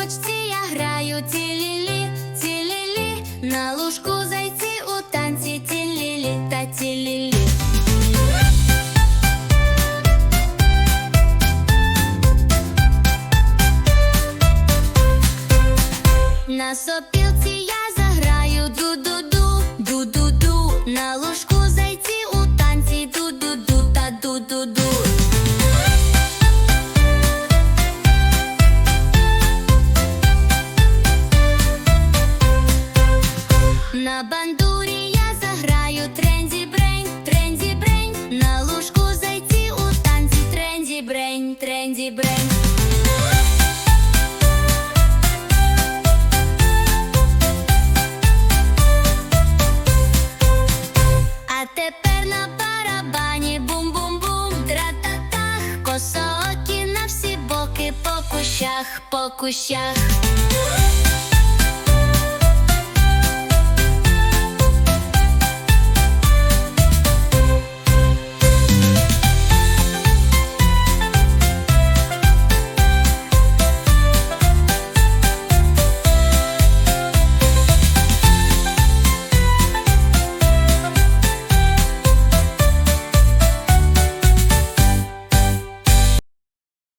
бочці я граю тілі-лі, на лужку зайці у танці тілілі та тілілі. На сопілці я заграю ду-ду-ду, ду-ду-ду. На лужку зайці у танці ду-ду-ду та ду-ду-ду. На бандурі я заграю трензі брень, трензі брень. На ложку зайці у танці трензі брень, трензі брень. А тепер на барабані бум-бум-бум, тра-та-тах, косоокі на всі боки по кущах, по кущах.